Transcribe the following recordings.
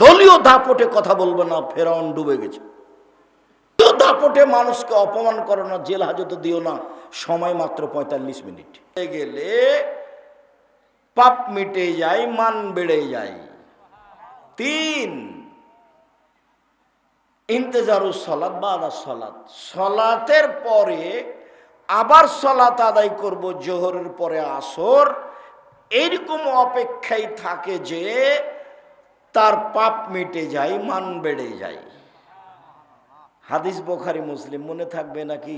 দলীয় দাপটে কথা বলবে না, ফেরাউন ডুবে গেছে। দাপটে মানুষকে অপমান করো না, জেল হাজতে দিও না, সময় মাত্র পঁয়তাল্লিশ মিনিট। গেলে পাপ মিটে যায়, মান বেড়ে যায়। তিন ইন্তেজারু সলাৎ বা আদা সলাৎ সলাতের পরে আবার সলাত আদায় করব, জোহরের পরে আসর। এইরকম অপেক্ষায় থাকে যে তার পাপ মিটে যায়, মান বেড়ে যায়। হাদিস বোখারি, মুসলিম, মনে থাকবে নাকি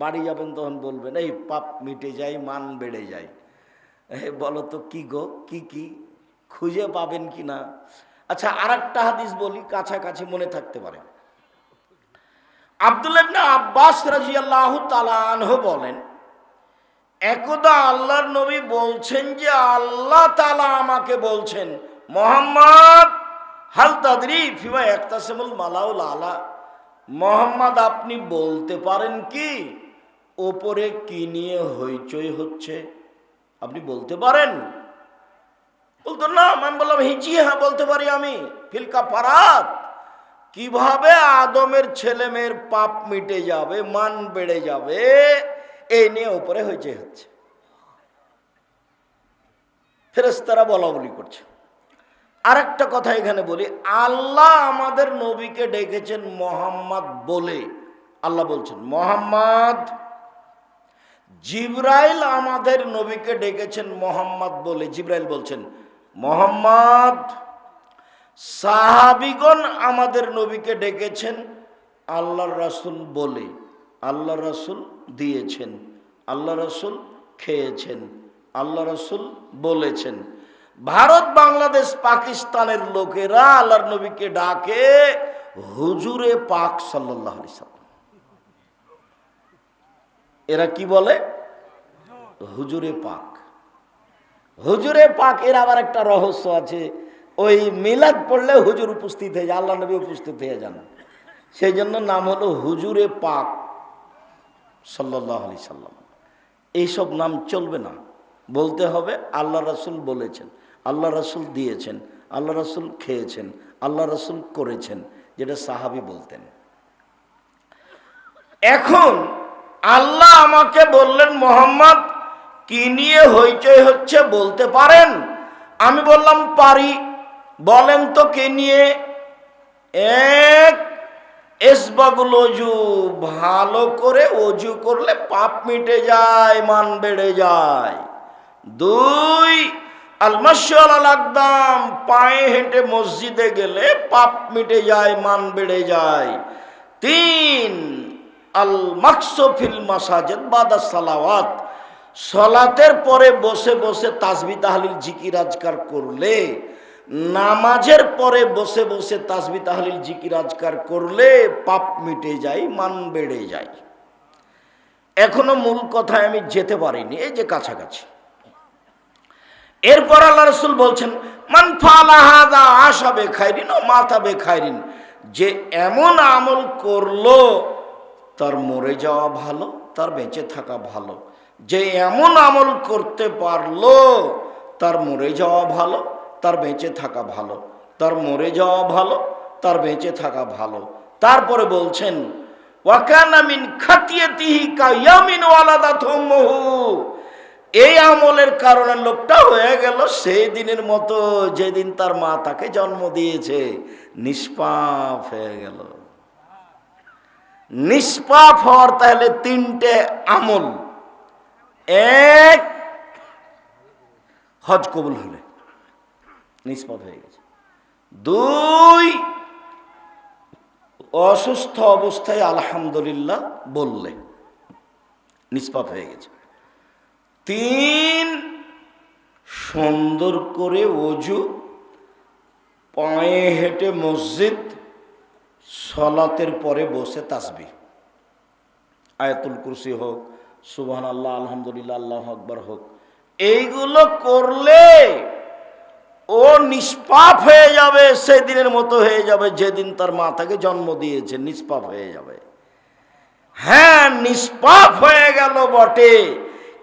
বাড়ি যাবেন তখন বলবেন, এই পাপ মিটে যায়, মান বেড়ে যায়। বলো তো কি গো, কি কি? খুঁজে পাবেন কি না? আচ্ছা আর একটা হাদিস বলি, কাছাকাছি মনে থাকতে পারে। আব্দুল ইবনে আব্বাস রাজিয়াল্লাহু তাআলা আনহু বলেন, একদা আল্লাহর নবী বলছেন যে আল্লাহ তাআলা আমাকে বলছেন। মোহাম্মদ, হাল তাদরি ফিমা একতাসিমুল মালাউল আলা মোহাম্মদ, আপনি বলতে পারেন কি? ওপরে কি নিয়ে হইচই হচ্ছে? আপনি বলতে পারেন? বলতো, না, আমি বললাম, হিজি হ্যাঁ বলতে পারি আমি। ফিলকা পারাত কীভাবে আদমের ছেলে মেয়ের পাপ মিটে যাবে, মান বেড়ে যাবে, এই নিয়ে ওপরে হয়েছে হচ্ছে। ফেরেস্তারা বলা বলি করছে। আরেকটা কথা এখানে বলি, আল্লাহ আমাদের নবীকে ডেকেছেন মোহাম্মদ বলে। আল্লাহ বলছেন, মোহাম্মদ, জিব্রাইল আমাদের নবীকে ডেকেছেন মোহাম্মদ বলে। জিব্রাইল বলছেন, মোহাম্মদ, সাহাবিগণ আমাদের নবীকে ডেকেছেন আল্লাহ রাসূল বলে। আল্লাহ রাসূল দিয়েছেন আল্লাহ রাসূল খেয়েছেন আল্লাহ রাসূল বলেছেন। ভারত, বাংলাদেশ, পাকিস্তানের লোকেরা আল্লাহর নবীকে ডাকে হুজুরে পাক সাল্লাহ এরা কি বলে? হুজুরে পাক। হুজুরে পাক, এর আবার একটা রহস্য আছে। ওই মিলাদ পড়লে হুজুর উপস্থিত হয়ে যায় আল্লাহ নবী উপস্থিত হয়ে যান। সেই জন্য নাম হলো হুজুরে পাক সাল্লাহ আলি সাল্লাম। এইসব নাম চলবে না। বলতে হবে আল্লাহ রাসুল বলেছেন। আল্লাহ রাসুল দিয়েছেন, আল্লাহ রাসুল খেয়েছেন, আল্লাহ রাসুল করেছেন, যেটা সাহাবি বলতেন। এখন আল্লাহ আমাকে বললেন, মোহাম্মদ, কি নিয়ে হইচই হচ্ছে বলতে পারেন? আমি বললাম, পারি। বলেন তো কে নিয়ে? এক, এসবাগুল অজু, ভালো করে অজু করলে পাপ মিটে যায়, মান বেড়ে যায়। দুই আলমাশাল একদম পায়ে হেঁটে মসজিদে গেলে পাপ মিটে যায়, মান বেড়ে যায়। তিন আল মাকসফিল মাসাজেদ বাদা সালাওয়াত। সলাতের পরে বসে বসে তাসবি তাহলিল জিকির আজকার করলে, নামাজের পরে বসে বসে তাসবি তাহলিল জিকির আজকার করলে পাপ মিটে যায়, মান বেড়ে যায়। এখনও মূল কথায় আমি যেতে পারিনি, এই যে কাছাকাছি। এরপর আল্লাহ রসুল বলছেন, মান ফালাহাদা আশা বে খাইরিন ও মাথা বে খাইরিন যে এমন আমল করল, তার মরে যাওয়া ভালো, তার বেঁচে থাকা ভালো। যে এমন আমল করতে পারল, তার মরে যাওয়া ভালো, তার বেঁচে থাকা ভালো। তার মরে যাওয়া ভালো, তার বেঁচে থাকা ভালো। তারপরে বলছেন ওয়াকানামিন খাটিয়ে তিহি কায়ামিন ওয়ালাদা থম্মহু এই আমলের কারণে লোকটা হয়ে গেল সেই দিনের মতো, যেদিন তার মা তাকে জন্ম দিয়েছে, নিষ্পাপ হয়ে গেল। নিষ্পাপ হওয়ার তাহলে তিনটে আমল। এক, হজ কবুল হলে নিষ্পাপ হয়ে গেছে। দুই, অসুস্থ অবস্থায় আলহামদুলিল্লাহ বললে, নিষ্পাপ হয়ে গেছে। তিন সুন্দর করে অজু, পায়ে হেঁটে মসজিদ, সলাতের পরে বসে তাসবি আয়াতুল কুরসি হোক সুবহান আল্লাহ আলহামদুলিল্লাহ, আল্লাহ আকবর হোক। এইগুলো করলে ও নিষ্পাপ হয়ে যাবে, সেদিনের মতো হয়ে যাবে যেদিন তার মা তাকে জন্ম দিয়েছে, নিষ্পাপ হয়ে যাবে। হ্যাঁ নিষ্পাপ হয়ে গেল বটে।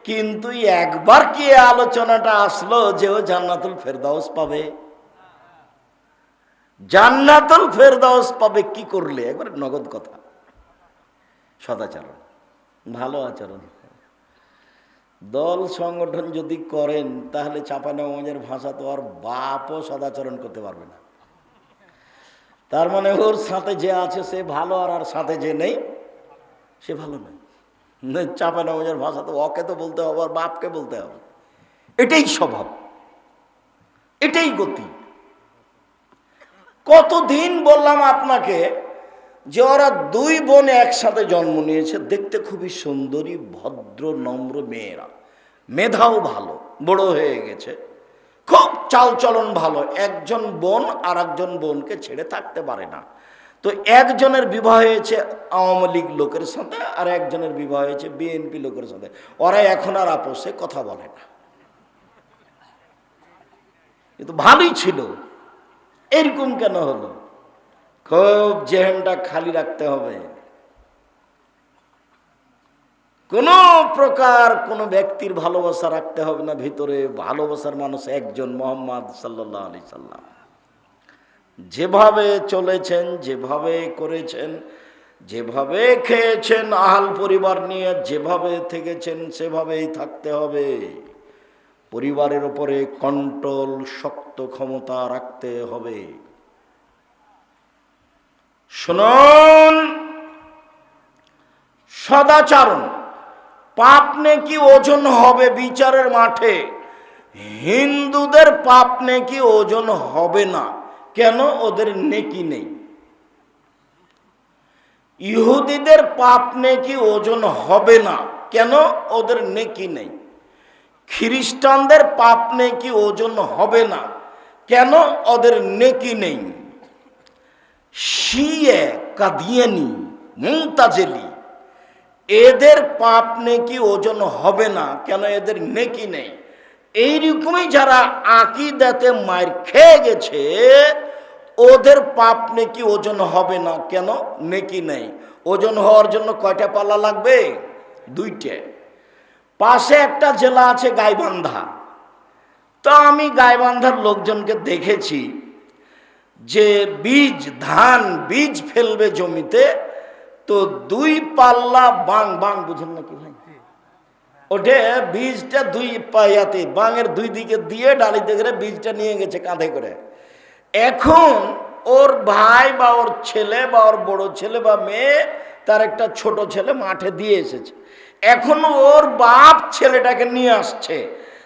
কিন্তু একবার কি আলোচনাটা আসলো যে ও জান্নাতুল ফেরদাউস পাবে? জান্নাতুল ফেরদাউস পাবে কি করলে? একবার নগদ কথা। সদাচরণ। ভালো আচরণ। দল সংগঠন যদি করেন, তাহলে চাপানগঞ্জের ভাষা তো আর বাপও সদাচরণ করতে পারবে না। তার মানে ওর সাথে যে আছে সে ভালো আর আর সাথে যে নেই, সে ভালো নয়। চাপানগঞ্জের ভাষা তো ওকে তো বলতে হবে, আর বাপকে বলতে হবে। এটাই স্বভাব। এটাই গতি। কতদিন বললাম আপনাকে যে ওরা দুই বোন একসাথে জন্ম নিয়েছে, দেখতে খুবই সুন্দরী, ভদ্র, নম্র মেয়েরা। মেধাও ভালো, বড় হয়ে গেছে। খুব চালচলন ভালো। একজন বোন আর একজন বোনকে ছেড়ে থাকতে পারে না। তো একজনের বিবাহ হয়েছে আওয়ামী লীগ লোকের সাথে আর একজনের বিবাহ হয়েছে বিএনপি লোকের সাথে। ওরা এখন আর আপোষে কথা বলে না। কিন্তু ভালোই ছিল। এরকম কেন হলো? খুব জেহেনটা খালি রাখতে হবে। কোন প্রকার কোন ব্যক্তির ভালোবাসা রাখতে হবে না ভিতরে। ভালোবাসার মানুষ একজন, মোহাম্মদ সাল্লাহ আলি সাল্লাম। যেভাবে চলেছেন, যেভাবে করেছেন, যেভাবে খেয়েছেন আহাল পরিবার নিয়ে, যেভাবে থেকেছেন, সেভাবেই থাকতে হবে। পরিবারের উপরে কন্ট্রোল, শক্ত ক্ষমতা রাখতে হবে। শুনুন, সদাচারণ। পাপ নেকি ওজন হবে বিচারের মাঠে। হিন্দুদের পাপ নেকি ওজন হবে না। কেন ওদের নেকি নেই? ইহুদিদের পাপ নেকি ওজন হবে না। কেন ওদের নেকি নেই? খ্রিস্টানদের পাপ নেকি ওজন হবে না। কেন ওদের নেকি নেই? শিয়ে, কাদিয়ানি মুমতাজেলি এদের পাপ নেকি ওজন হবে না। কেন এদের নেকি নেই? এইরকমই যারা আঁকি আকিদাতে মার খেয়ে গেছে, ওদের পাপ নেকি ওজন হবে না। কেন? নেকি নেই। ওজন হওয়ার জন্য কয়টা পাল্লা লাগবে? দুইটে। পাশে একটা জেলা আছে গাইবান্ধা। তো আমি গাইবান্ধার লোকজনকে দেখেছি যে বীজ, ধান, বীজ ফেলবে জমিতে, তো দুই পাল্লা বাং বাং বুঝেন নাকি ভাই ওঠে, বীজটা দুই পায়াতে, বাঙের দুই দিকে দিয়ে ডালিতে করে বীজটা নিয়ে গেছে কাঁধে করে। এখন ওর ভাই বা ওর ছেলে বা ওর বড় ছেলে বা মেয়ে, তার একটা ছোট ছেলে মাঠে দিয়ে এসেছে। এখন ওর বাপ ছেলেটাকে নিয়ে আসছে।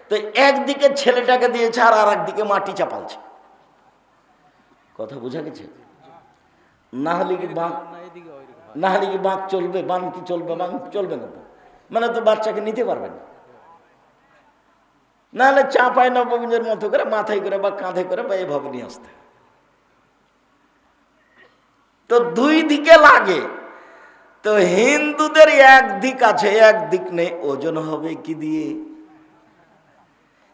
তো একদিকে ছেলেটাকে দিয়েছে আর আর একদিকে মাটি চাপালছে। কথা বোঝা গেছে? না হলে কি বাঁক না হলে কি বাঁক চলবে? বান কি চলবে? বাঁক চলবে না মানে তো বাচ্চাকে নিতে পারবে না। নাহলে চাপায় নবগঞ্জের মতো করে মাথায় করে বা কাঁধে করে বা এভাবে নিয়ে আসতে তো দুই দিকে লাগে। তো হিন্দুদের এক দিক আছে, এক দিক নেই, ওজন হবে কি দিয়ে?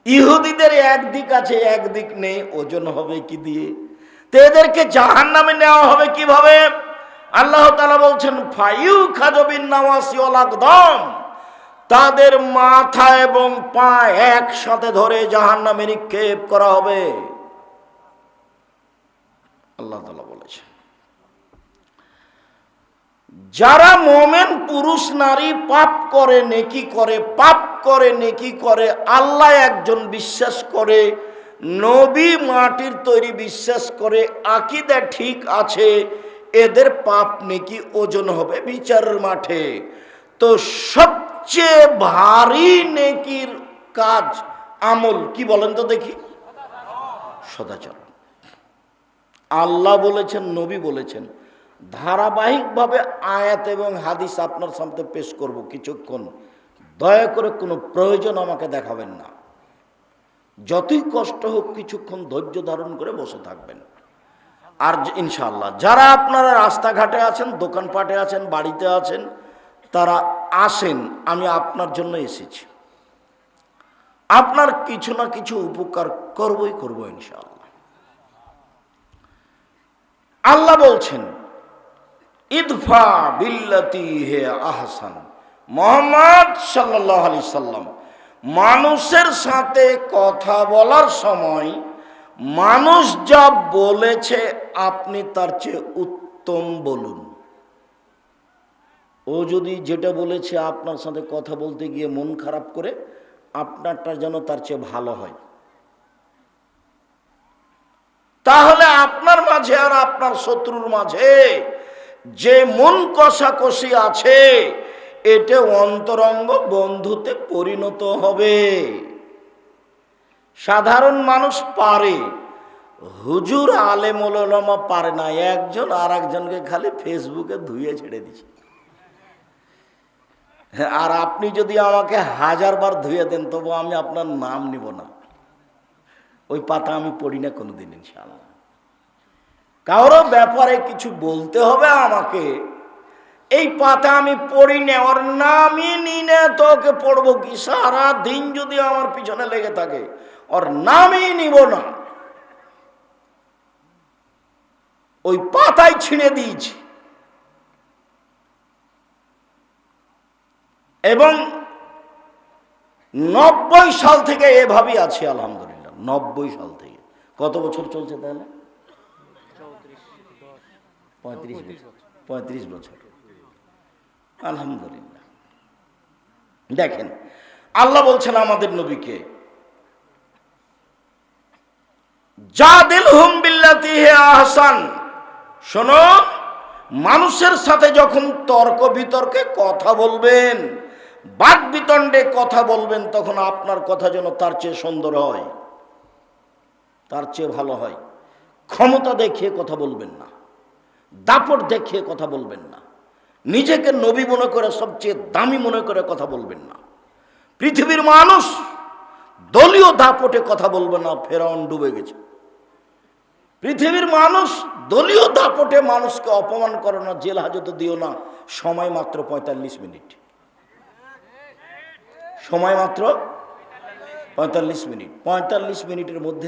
ইহুদিদের এক দিক আছে, এক দিক নেই, ওজন হবে কি দিয়ে? তো এদেরকে জাহান নামে নেওয়া হবে কীভাবে? আল্লাহ তালা বলছেন ফাইউ খাজবিন নামাসি দম তাদের মাথা এবং পা একসাথে ধরে জাহান নামে নিক্ষেপ করা হবে। আল্লাহ বলেছে যারা মোমেন, পুরুষ, নারী পাপ করে, নেকি করে, পাপ করে, নেকি করে, আল্লাহ একজন বিশ্বাস করে, নবী মাটির তৈরি বিশ্বাস করে, আকিদা ঠিক আছে, এদের পাপ নেকি ওজন হবে বিচারের মাঠে। তো সবচেয়ে ভারী নেকির কাজ আমল, কি বলেন তো দেখি? সদাচরণ। আল্লাহ বলেছেন, নবী বলেছেন, ধারাবাহিকভাবে আয়াত এবং হাদিস আপনার সামনে পেশ করব কিছুক্ষণ। দয়া করে কোনো প্রয়োজন আমাকে দেখাবেন না। যতই কষ্ট হোক, কিছুক্ষণ ধৈর্য ধারণ করে বসে থাকবেন। আর ইনশাআল্লাহ, যারা আপনারা রাস্তাঘাটে আছেন, দোকানপাটে আছেন, বাড়িতে আছেন, তারা আসেন, আমি আপনার জন্য এসেছি। আপনার কিছু না কিছু উপকার করবই, করব ইনশাআল্লাহ। আল্লাহ বলছেন, ইদফা বিল্লাতি হে আহসান। মোহাম্মদ সাল্লাহ আলি সাল্লাম, মানুষের সাথে কথা বলার সময় মানুষ যা বলেছে, আপনি তার চেয়ে উত্তম বলুন। ও যদি যেটা বলেছে আপনার সাথে কথা বলতে গিয়ে মন খারাপ করে আপনারটা যেন তার চেয়ে ভালো হয়। তাহলে আপনার মাঝে আর আপনার শত্রুর মাঝে যে মন কষাকষি আছে এটা অন্তরঙ্গ বন্ধুতে পরিণত হবে। সাধারণ মানুষ পারে হুজুর আলেমা পারে না একজন আর একজনকে খালি ফেসবুকে ধুয়ে ছেড়ে হ্যাঁ, আর আপনি যদি আমাকে হাজার বার ধুয়ে দেন, তবু আমি আপনার নাম নিব না। ওই পাতা আমি পড়ি না কোনোদিন, ইনশাআল্লাহ। কারও ব্যাপারে কিছু বলতে হবে আমাকে? এই পাতা আমি পড়ি না, ওর নামই নি না, তোকে পড়ব কি? সারা দিন যদি আমার পিছনে লেগে থাকে, ওর নামই নিব না। ওই পাতায় ছিঁড়ে দিয়েছি। এবং নব্বই সাল থেকে এভাবেই আছি, আলহামদুলিল্লাহ, নব্বই সাল থেকে। কত বছর চলছে তাহলে? পঁয়ত্রিশ বছর। আলহামদুলিল্লাহ। দেখেন, আল্লাহ বলছেন আমাদের নবীকে যা দিল হুম বিল্লাতি হে আহসান। শোনো, মানুষের সাথে যখন তর্ক বিতর্কে কথা বলবেন বাদ বিতণ্ডে কথা বলবেন, তখন আপনার কথা যেন তার চেয়ে সুন্দর হয়, তার চেয়ে ভালো হয়। ক্ষমতা দেখিয়ে কথা বলবেন না, দাপট দেখিয়ে কথা বলবেন না, নিজেকে নবী মনে করে, সবচেয়ে দামি মনে করে কথা বলবেন না। পৃথিবীর মানুষ দলীয় দাপটে কথা বলবে না, ফেরাউন ডুবে গেছে। পৃথিবীর মানুষ দলীয় দাপটে মানুষকে অপমান করো না, জেল হাজতে দিও না, সময় মাত্র পঁয়তাল্লিশ মিনিট। সময় মাত্র পঁয়তাল্লিশ মিনিট। পঁয়তাল্লিশ মিনিটের মধ্যে